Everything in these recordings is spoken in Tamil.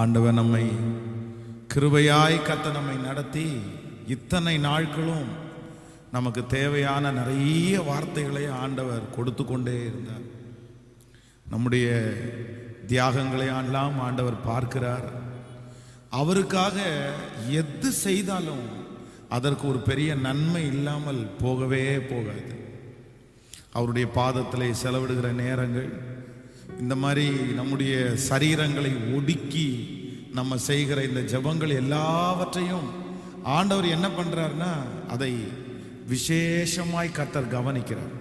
ஆண்டவன் நம்மை கிருபையாய் கத்த நம்மை நடத்தி இத்தனை நாட்களும் நமக்கு தேவையான நிறைய வார்த்தைகளை ஆண்டவர் கொடுத்து கொண்டே இருந்தார். நம்முடைய தியாகங்களை ஆண்டலாம் ஆண்டவர் பார்க்கிறார். அவருக்காக எது செய்தாலும் அதற்கு ஒரு பெரிய நன்மை இல்லாமல் போகவே போகாது. அவருடைய பாதத்தில் செலவிடுகிற நேரங்கள் இந்த மாதிரி நம்முடைய சரீரங்களை ஒடுக்கி நம்ம செய்கிற இந்த ஜெபங்கள் எல்லாவற்றையும் ஆண்டவர் என்ன பண்ணுறாருன்னா அதை விசேஷமாய் கத்தர் கவனிக்கிறார்.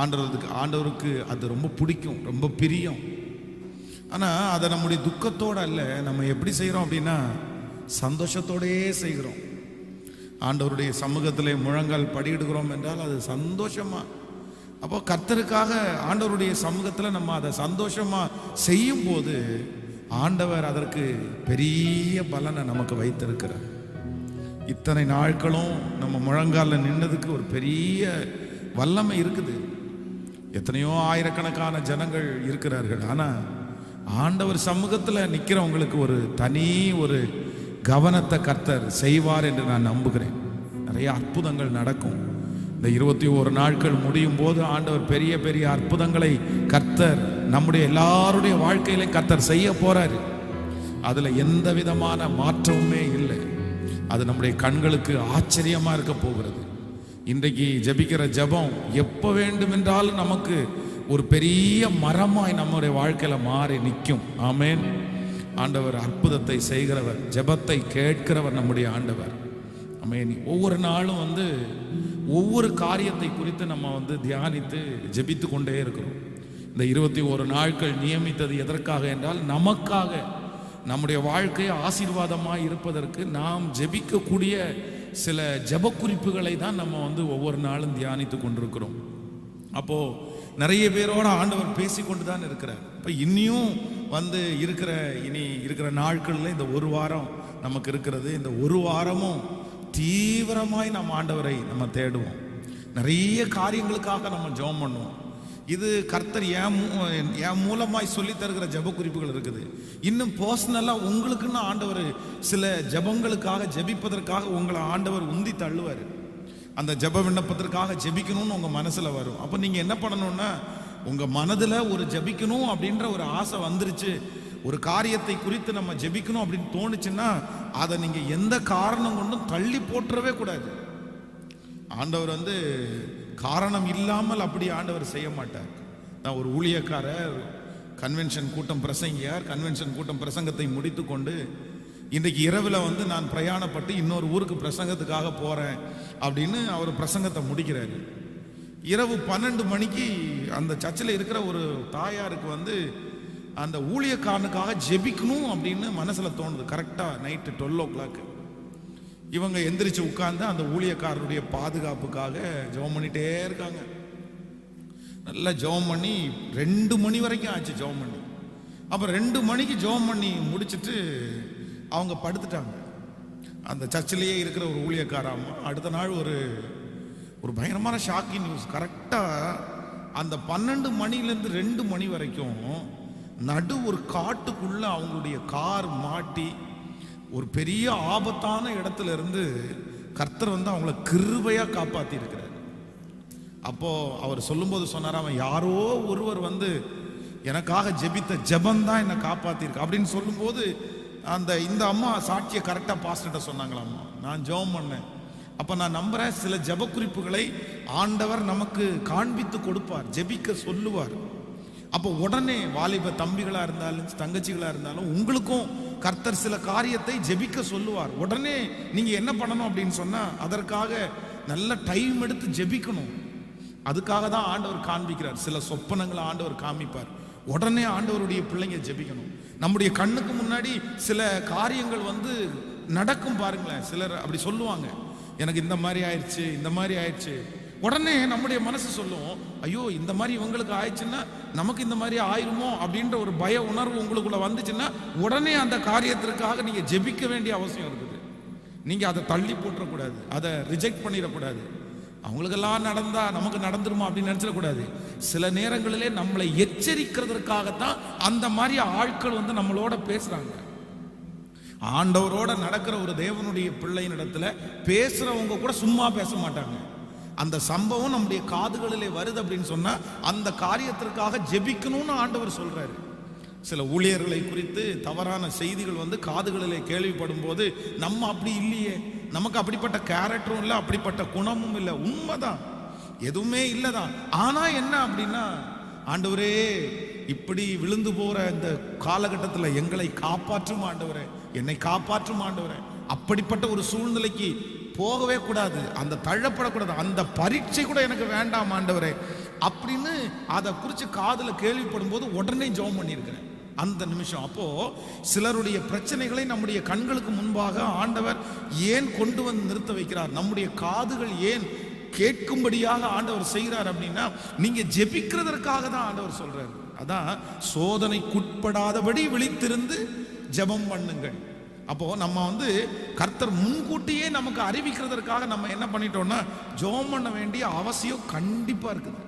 ஆண்டவருக்கு ஆண்டவருக்கு அது ரொம்ப பிடிக்கும் ரொம்ப பிரியம். ஆனால் அதை நம்முடைய துக்கத்தோடு அல்ல நம்ம எப்படி செய்கிறோம் அப்படின்னா சந்தோஷத்தோடையே செய்கிறோம். ஆண்டவருடைய சமூகத்தில் முழங்கால் படியிடுகிறோம் என்றால் அது சந்தோஷமாக அப்போ கர்த்தருக்காக ஆண்டவருடைய சமூகத்தில் நம்ம அதை சந்தோஷமா செய்யும் போது ஆண்டவர் அதற்கு பெரிய பலனை நமக்கு வைத்திருக்கிறார். இத்தனை நாட்களும் நம்ம முழங்காலில் நின்னதுக்கு ஒரு பெரிய வல்லமை இருக்குது. எத்தனையோ ஆயிரக்கணக்கான ஜனங்கள் இருக்கிறார்கள். ஆனால் ஆண்டவர் சமூகத்தில் நிற்கிறவங்களுக்கு ஒரு தனி ஒரு கவனத்தை கர்த்தர் செய்வார் என்று நான் நம்புகிறேன். நிறைய அற்புதங்கள் நடக்கும். இந்த இருபத்தி ஒரு நாட்கள் முடியும் போது ஆண்டவர் பெரிய பெரிய அற்புதங்களை கர்த்தர் நம்முடைய எல்லாருடைய வாழ்க்கையிலும் கர்த்தர் செய்ய போறாரு. அதுல எந்த விதமான மாற்றமுமே இல்லை. அது நம்முடைய கண்களுக்கு ஆச்சரியமா இருக்க போகிறது. இன்றைக்கு ஜெபிக்கிற ஜெபம் எப்போ வேண்டுமென்றாலும் நமக்கு ஒரு பெரிய மரமாய் நம்முடைய வாழ்க்கையில மாறி நிற்கும். ஆமேன். ஆண்டவர் அற்புதத்தை செய்கிறவர் ஜெபத்தை கேட்கிறவர் நம்முடைய ஆண்டவர். ஆமேன். ஒவ்வொரு நாளும் வந்து ஒவ்வொரு காரியத்தை குறித்து நம்ம வந்து தியானித்து ஜெபித்து கொண்டே இருக்கிறோம். இந்த இருபத்தி ஒரு நாட்கள் நியமித்தது எதற்காக என்றால் நமக்காக நம்முடைய வாழ்க்கை ஆசீர்வாதமாக இருப்பதற்கு நாம் ஜெபிக்கக்கூடிய சில ஜெப குறிப்புகளை தான் நம்ம வந்து ஒவ்வொரு நாளும் தியானித்து கொண்டிருக்கிறோம். அப்போது நிறைய பேரோட ஆண்டவர் பேசி கொண்டு தான் இருக்கிறார். இப்போ இன்னியும் வந்து இருக்கிற இனி இருக்கிற நாட்களில் இந்த ஒரு வாரம் நமக்கு இருக்கிறது. இந்த ஒரு வாரமும் தீவிரமாய் நம்ம ஆண்டவரை நம்ம தேடுவோம். நிறைய காரியங்களுக்காக நம்ம ஜெபம் பண்ணுவோம். இது கர்த்தர் என் மூ- என் மூலமாய் சொல்லி தருகிற ஜெப குறிப்புகள் இருக்குது. இன்னும் பர்சனலாக உங்களுக்குன்னு ஆண்டவர் சில ஜெபங்களுக்காக ஜெபிப்பதற்காக உங்களை ஆண்டவர் உந்தி தள்ளுவார். அந்த ஜெப விண்ணப்பத்திற்காக ஜெபிக்கணும்னு உங்கள் மனசில் வரும். அப்போ நீங்கள் என்ன பண்ணணும்னா உங்கள் மனதில் ஒரு ஜெபிக்கணும் அப்படின்ற ஒரு ஆசை வந்துருச்சு. ஒரு காரியத்தை குறித்து நம்ம ஜெபிக்கணும் அப்படின்னு தோணுச்சுன்னா அதை நீங்கள் எந்த காரணம் கொண்டும் தள்ளி போட்டுறவே கூடாது. ஆண்டவர் வந்து காரணம் இல்லாமல் அப்படி ஆண்டவர் செய்ய மாட்டார். நான் ஒரு ஊழியக்காரர் கன்வென்ஷன் கூட்டம் பிரசங்கியார் கன்வென்ஷன் கூட்டம் பிரசங்கத்தை முடித்து கொண்டு இன்றைக்கு இரவில் வந்து நான் பிரயாணப்பட்டு இன்னொரு ஊருக்கு பிரசங்கத்துக்காக போகிறேன் அப்படின்னு அவர் பிரசங்கத்தை முடிக்கிறாரு. இரவு பன்னெண்டு மணிக்கு அந்த சர்ச்சில் இருக்கிற ஒரு தாயாருக்கு வந்து அந்த ஊழியக்காரனுக்காக ஜெபிக்கணும் அப்படின்னு மனசில் தோணுது. கரெக்டாக நைட்டு டுவெல் ஓ கிளாக்கு இவங்க எந்திரிச்சு உட்கார்ந்து அந்த ஊழியக்காரருடைய பாதுகாப்புக்காக ஜெபம் பண்ணிட்டே இருக்காங்க. நல்லா ஜெபம் பண்ணி ரெண்டு மணி வரைக்கும் ஆச்சு ஜெபம் பண்ணி. அப்புறம் ரெண்டு மணிக்கு ஜெபம் பண்ணி முடிச்சுட்டு அவங்க படுத்துட்டாங்க. அந்த சர்ச்சிலேயே இருக்கிற ஒரு ஊழியக்காராமா அடுத்த நாள் ஒரு ஒரு பயங்கரமான ஷாக்கிங் நியூஸ் கரெக்டாக அந்த பன்னெண்டு மணிலேருந்து ரெண்டு மணி வரைக்கும் நடு ஒரு காட்டுக்குள்ள அவங்களுடைய கார் மாட்டி ஒரு பெரிய ஆபத்தான இடத்துல இருந்து கர்த்தர் வந்து அவங்கள கிருபையா காப்பாத்தி இருக்கிறார் அப்போ அவர் சொல்லும்போது சொன்னார் அவன் யாரோ ஒருவர் வந்து எனக்காக ஜெபித்த ஜபந்தான் என்னை காப்பாத்திருக்கு அப்படின்னு சொல்லும்போது அந்த இந்த அம்மா சாட்சியை கரெக்டாக பாஸ்டர்கிட்ட சொன்னாங்களாம்மா நான் ஜெபம் பண்ணேன். அப்போ நான் நம்புகிறேன் சில ஜெபக்குறிப்புகளை ஆண்டவர் நமக்கு காண்பித்து கொடுப்பார் ஜெபிக்க சொல்லுவார். அப்போ உடனே வாலிப தம்பிகளாக இருந்தாலும் தங்கச்சிகளாக இருந்தாலும் உங்களுக்கும் கர்த்தர் சில காரியத்தை ஜெபிக்க சொல்லுவார். உடனே நீங்கள் என்ன பண்ணணும் அப்படின்னு சொன்னால் அதற்காக நல்ல டைம் எடுத்து ஜெபிக்கணும். அதுக்காக தான் ஆண்டவர் காண்பிக்கிறார். சில சொப்பனங்களை ஆண்டவர் காமிப்பார் உடனே ஆண்டவருடைய பிள்ளைங்க ஜெபிக்கணும். நம்முடைய கண்ணுக்கு முன்னாடி சில காரியங்கள் வந்து நடக்கும் பாருங்களேன். சிலர் அப்படி சொல்லுவாங்க. எனக்கு இந்த மாதிரி ஆயிடுச்சு இந்த மாதிரி ஆயிடுச்சு. உடனே நம்முடைய மனசு சொல்லும் ஐயோ இந்த மாதிரி இவங்களுக்கு ஆயிடுச்சுன்னா நமக்கு இந்த மாதிரி ஆயிருமோ? அப்படின்ற ஒரு பய உணர்வு உங்களுக்குள்ள வந்துச்சுன்னா உடனே அந்த காரியத்திற்காக நீங்க ஜெபிக்க வேண்டிய அவசியம் இருக்குது. நீங்க அதை தள்ளி போட்டுறக்கூடாது அதை ரிஜெக்ட் பண்ணிடக்கூடாது. அவங்களுக்கெல்லாம் நடந்தா நமக்கு நடந்துருமா அப்படின்னு நினைச்சிடக்கூடாது. சில நேரங்களிலே நம்மளை எச்சரிக்கிறதுக்காகத்தான் அந்த மாதிரி ஆட்கள் வந்து நம்மளோட பேசுறாங்க. ஆண்டவரோட நடக்கிற ஒரு தேவனுடைய பிள்ளையின் இடத்துல பேசுறவங்க கூட சும்மா பேச மாட்டாங்க. அந்த சம்பவம் நம்முடைய காதுகளிலே வருது அப்படின்னு சொன்னால் அந்த காரியத்திற்காக ஜெபிக்கணும்னு ஆண்டவர் சொல்கிறாரு சில ஊழியர்களை குறித்து தவறான செய்திகள் வந்து காதுகளிலே கேள்விப்படும் போது நம்ம அப்படி இல்லையே நமக்கு அப்படிப்பட்ட கேரக்டரும் இல்லை அப்படிப்பட்ட குணமும் இல்லை உண்மைதான். எதுவுமே இல்லைதான். ஆனால் என்ன அப்படின்னா ஆண்டவரே இப்படி விழுந்து போகிற இந்த காலகட்டத்தில் எங்களை காப்பாற்றும் ஆண்டவரே என்னை காப்பாற்றும் ஆண்டவரே அப்படிப்பட்ட ஒரு சூழ்நிலைக்கு போகவே கூடாது. அந்த தள்ளப்படக்கூடாது. அந்த பரீட்சை கூட எனக்கு வேண்டாம் ஆண்டவரே. அப்படின்னு அதை குறித்து காதில் கேள்விப்படும் போது உடனே ஜெபம் பண்ணியிருக்கிறேன். அந்த நிமிஷம். அப்போ சிலருடைய பிரச்சனைகளை நம்முடைய கண்களுக்கு முன்பாக ஆண்டவர் ஏன் கொண்டு வந்து நிறுத்த வைக்கிறார்? நம்முடைய காதுகள் ஏன் கேட்கும்படியாக ஆண்டவர் செய்கிறார் அப்படின்னா நீங்க ஜெபிக்கிறதற்காக தான் ஆண்டவர் சொல்றாரு. அதான் சோதனைக்குட்படாதபடி விழித்திருந்து ஜெபம் பண்ணுங்கள். அப்போ நம்ம வந்து கர்த்தர் முன்கூட்டியே நமக்கு அறிவிக்கிறதற்காக நம்ம என்ன பண்ணிட்டோம்னா ஜோம் பண்ண வேண்டிய அவசியம் கண்டிப்பா இருக்குது.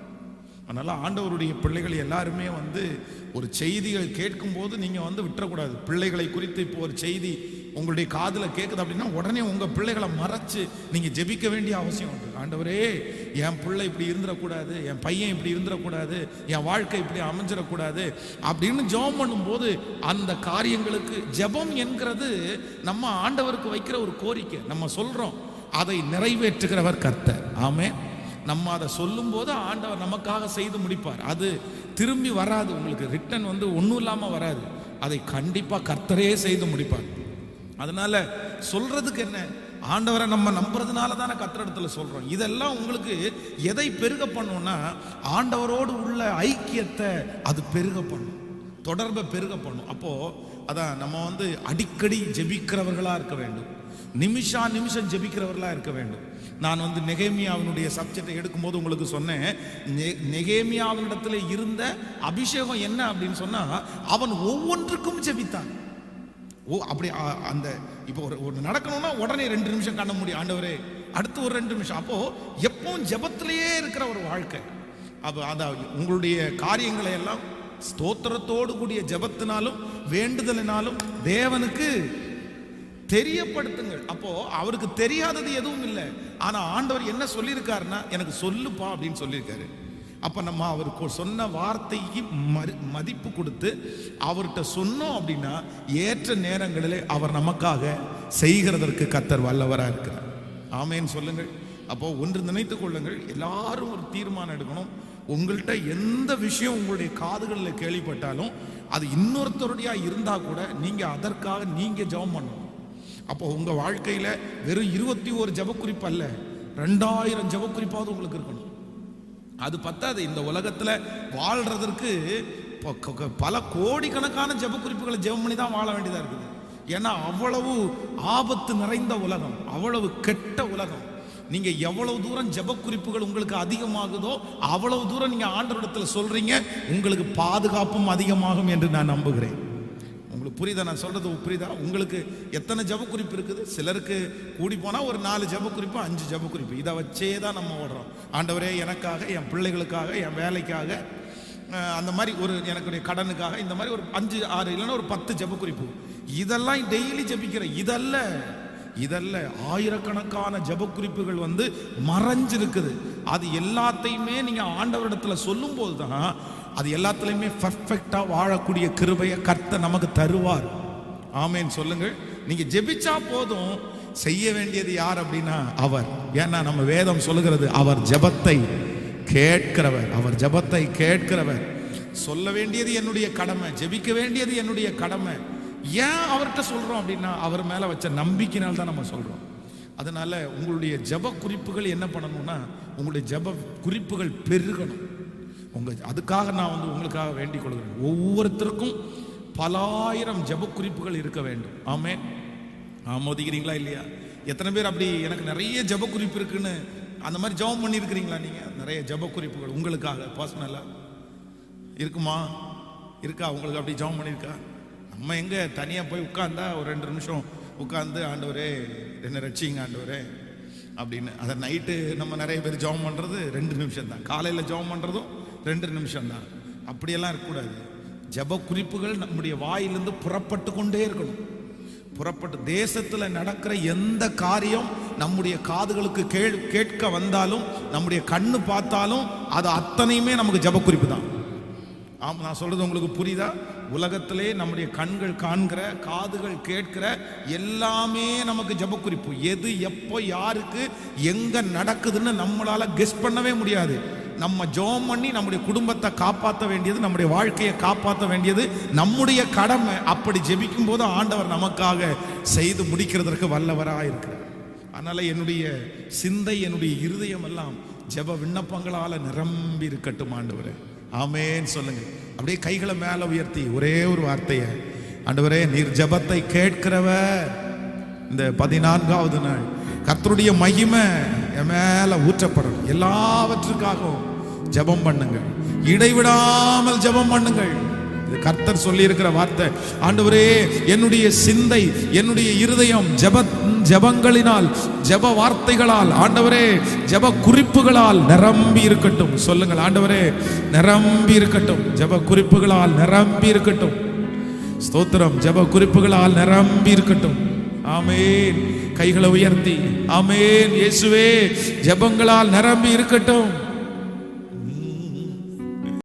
அதனால ஆண்டவருடைய பிள்ளைகள் எல்லாருமே வந்து ஒரு செய்திகள் கேட்கும்போது நீங்கள் வந்து விட்டுறக்கூடாது. பிள்ளைகளை குறித்து இப்போ ஒரு செய்தி உங்களுடைய காதில் கேட்குது அப்படின்னா உடனே உங்கள் பிள்ளைகளை மறைச்சு நீங்கள் ஜெபிக்க வேண்டிய அவசியம் உண்டு. ஆண்டவரே என் பிள்ளை இப்படி இருந்துடக்கூடாது என் பையன் இப்படி இருந்துடக்கூடாது என் வாழ்க்கை இப்படி அமைஞ்சிடக்கூடாது அப்படின்னு ஜெபம் பண்ணும்போது அந்த காரியங்களுக்கு ஜெபம் என்கிறது நம்ம ஆண்டவருக்கு வைக்கிற ஒரு கோரிக்கை. நம்ம சொல்கிறோம் அதை நிறைவேற்றுகிறவர் கர்த்தர். ஆமே நம்ம அதை சொல்லும்போது ஆண்டவர் நமக்காக செய்து முடிப்பார். அது திரும்பி வராது. உங்களுக்கு ரிட்டன் வந்து ஒன்றும் இல்லாமல் வராது. அதை கண்டிப்பாக கர்த்தரே செய்து முடிப்பார். அதனால சொல்றதுக்கு என்ன? ஆண்டவரை நம்ம நம்புறதுனால தானே கத்திரத்தில் சொல்கிறோம் இதெல்லாம் உங்களுக்கு எதை பெருக பண்ணும்னா ஆண்டவரோடு உள்ள ஐக்கியத்தை அது பெருக பண்ணும். தொடர்பை பெருக பண்ணும். அப்போது அதான் நம்ம வந்து அடிக்கடி ஜெபிக்கிறவர்களாக இருக்க வேண்டும். நிமிஷா நிமிஷம் ஜெபிக்கிறவர்களாக இருக்க வேண்டும். நான் வந்து நெகேமியாவினுடைய சப்ஜெக்டை எடுக்கும்போது உங்களுக்கு சொன்னேன். நெ- நெகேமியாவினிடத்துல இருந்த அபிஷேகம் என்ன அப்படின்னு சொன்னால் அவன் ஒவ்வொன்றுக்கும் ஜெபித்தான். ஓ அப்படி அந்த இப்போ ஒரு ஒரு நடக்கணும்னா உடனே ரெண்டு நிமிஷம் கண்ண முடியும் ஆண்டவரே அடுத்து ஒரு ரெண்டு நிமிஷம். அப்போ எப்பவும் ஜபத்திலேயே இருக்கிற ஒரு வாழ்க்கை. அப்போ அதான் உங்களுடைய காரியங்களை எல்லாம் ஸ்தோத்திரத்தோடு கூடிய ஜபத்தினாலும் வேண்டுதலினாலும் தேவனுக்கு தெரியப்படுத்துங்கள். அப்போ அவருக்கு தெரியாதது எதுவும் இல்லை. ஆனால் ஆண்டவர் என்ன சொல்லியிருக்காருன்னா எனக்கு சொல்லுப்பா அப்படின்னு சொல்லியிருக்காரு. அப்போ நம்ம அவருக்கு சொன்ன வார்த்தைக்கு மறு- மதிப்பு கொடுத்து அவர்கிட்ட சொன்னோம் அப்படின்னா ஏற்ற நேரங்களில் அவர் நமக்காக செய்கிறதற்கு கத்தர் வல்லவராக இருக்கிறார். ஆமேன்னு சொல்லுங்கள். அப்போ ஒன்று நினைத்து கொள்ளுங்கள். எல்லாரும் ஒரு தீர்மானம் எடுக்கணும். உங்கள்கிட்ட எந்த விஷயம் உங்களுடைய காதுகளில் கேள்விப்பட்டாலும் அது இன்னொருத்தருடையா இருந்தால் கூட நீங்கள் அதற்காக நீங்கள் ஜெபம் பண்ணணும். அப்போ உங்கள் வாழ்க்கையில் வெறும் இருபத்தி ஒரு ஜபக்குறிப்பு அல்ல. ரெண்டாயிரம் ஜபக்குறிப்பாவது உங்களுக்கு இருக்கணும். அது பத்தாது. இந்த உலகத்தில் வாழ்கிறதற்கு ப- க- பல கோடிக்கணக்கான ஜபக்குறிப்புகளை ஜெபம் பண்ணி தான் வாழ வேண்டியதாக இருக்குது. ஏன்னா அவ்வளவு ஆபத்து நிறைந்த உலகம் அவ்வளவு கெட்ட உலகம். நீங்கள் எவ்வளவு தூரம் ஜெபக்குறிப்புகள் உங்களுக்கு அதிகமாகுதோ அவ்வளவு தூரம் நீங்கள் ஆண்டவரிடத்தில் சொல்கிறீங்க உங்களுக்கு பாதுகாப்பும் அதிகமாகும் என்று நான் நம்புகிறேன். உங்களுக்கு புரியுதா? நான் சொல்றது புரியுதா? உங்களுக்கு எத்தனை ஜபக்குறிப்பு இருக்குது? சிலருக்கு கூடி போனால் ஒரு நாலு ஜபக்குறிப்பு அஞ்சு ஜபக்குறிப்பு. இதை வச்சே தான் நம்ம ஓடுறோம். ஆண்டவரே எனக்காக என் பிள்ளைகளுக்காக என் வேலைக்காக அந்த மாதிரி ஒரு எனக்குடைய கடனுக்காக இந்த மாதிரி ஒரு அஞ்சு ஆறு இல்லைன்னா ஒரு பத்து ஜபக்குறிப்பு. இதெல்லாம் டெய்லி ஜபிக்கிற இதல்ல இதல்ல ஆயிரக்கணக்கான ஜபக்குறிப்புகள் வந்து மறைஞ்சிருக்குது. அது எல்லாத்தையுமே நீங்கள் ஆண்டவரிடத்தில் சொல்லும்போது தான் அது எல்லாத்துலேயுமே பர்ஃபெக்டாக வாழக்கூடிய கிருபையை கர்த்தர் நமக்கு தருவார். ஆமேன்னு சொல்லுங்கள். நீங்கள் ஜெபிச்சா போதும். செய்ய வேண்டியது யார் அப்படின்னா அவர். ஏன்னா நம்ம வேதம் சொல்லுகிறது அவர் ஜெபத்தை கேட்கிறவர். அவர் ஜெபத்தை கேட்கிறவர். சொல்ல வேண்டியது என்னுடைய கடமை. ஜெபிக்க வேண்டியது என்னுடைய கடமை. ஏன் அவர்கிட்ட சொல்கிறோம் அப்படின்னா அவர் மேலே வச்ச நம்பிக்கையினால் தான் நம்ம சொல்கிறோம் அதனால் உங்களுடைய ஜெப குறிப்புகள் என்ன பண்ணணும்னா உங்களுடைய ஜெப குறிப்புகள் பெருகணும். உங்கள் அதுக்காக நான் வந்து உங்களுக்காக வேண்டிக் கொள்கிறேன். ஒவ்வொருத்தருக்கும் பலாயிரம் ஜெப குறிப்புகள் இருக்க வேண்டும். ஆமே ஆமோதிக்கிறீங்களா இல்லையா? எத்தனை பேர் அப்படி எனக்கு நிறைய ஜெப குறிப்பு இருக்குன்னு அந்த மாதிரி ஜெபம் பண்ணியிருக்கிறீங்களா நீங்கள் நிறைய ஜெப குறிப்புகள் உங்களுக்காக பர்சனலாக இருக்குமா? இருக்கா? உங்களுக்கு அப்படி ஜபம் பண்ணியிருக்கா? நம்ம எங்கே தனியாக போய் உட்காந்தா ஒரு ரெண்டு நிமிஷம் உட்காந்து ஆண்டவரே என்ன ரட்சிங்க ஆண்டவரே அப்படின்னு. அதை நைட்டு நம்ம நிறைய பேர் ஜெபம் பண்ணுறது ரெண்டு நிமிஷம் தான். காலையில் ஜெபம் பண்ணுறதும் ரெண்டு நிமிஷம் தான். அப்படியெல்லாம் இருக்கக்கூடாது. ஜெப குறிப்புகள் நம்முடைய வாயிலிருந்து புறப்பட்டு கொண்டே இருக்கணும். புறப்பட்டு தேசத்தில் நடக்கிற எந்த காரியம் நம்முடைய காதுகளுக்கு கேள் கேட்க வந்தாலும் நம்முடைய கண்ணு பார்த்தாலும் அது அத்தனையுமே நமக்கு ஜெப குறிப்பு தான். ஆமாம் நான் சொல்கிறது உங்களுக்கு புரியுதா? உலகத்திலே நம்முடைய கண்கள் காண்கிற காதுகள் கேட்கிற எல்லாமே நமக்கு ஜெபக்குறிப்பு. எது எப்போ யாருக்கு எங்க நடக்குதுன்னு நம்மளால கெஸ் பண்ணவே முடியாது. நம்ம ஜெபம் பண்ணி நம்முடைய குடும்பத்தை காப்பாற்ற வேண்டியது நம்முடைய வாழ்க்கையை காப்பாற்ற வேண்டியது நம்முடைய கடமை. அப்படி ஜெபிக்கும் போது ஆண்டவர் நமக்காக செய்து முடிக்கிறதற்கு வல்லவராக இருக்கிறார். அதனால என்னுடைய சிந்தை என்னுடைய இருதயம் எல்லாம் ஜெப விண்ணப்பங்களால நிரம்பி இருக்கட்டும் ஆண்டவர். ஆமேன்னு சொல்லுங்க அப்படியே கைகளை மேல உயர்த்தி ஒரே ஒரு வார்த்தையை. ஆண்டவரே நீர் ஜபத்தை கேட்கிறவர். இந்த பதினான்காவது நாள் கர்த்தருடைய மகிமை என் மேல ஊற்றப்படும். எல்லாவற்றுக்காகவும் ஜெபம் பண்ணுங்கள். இடைவிடாமல் ஜெபம் பண்ணுங்கள். இது கர்த்தர் சொல்லி இருக்கிற வார்த்தை. ஆண்டவரே என்னுடைய சிந்தை என்னுடைய இருதயம் ஜெப ஜெபங்களினால் ஜெப வார்த்தைகளால் ஆண்டவரே ஜெப குறிப்புகளால் நிரம்பி இருக்கட்டும். சொல்லுங்கள் ஆண்டவரே நிரம்பி இருக்கட்டும். ஜெப குறிப்புகளால் நிரம்பி இருக்கட்டும். ஸ்தோத்திரம் ஜெப குறிப்புகளால் நிரம்பி இருக்கட்டும். ஆமேன். கைகளை உயர்த்தி ஆமேன். இயேசுவே ஜெபங்களால் நிரம்பி இருக்கட்டும்.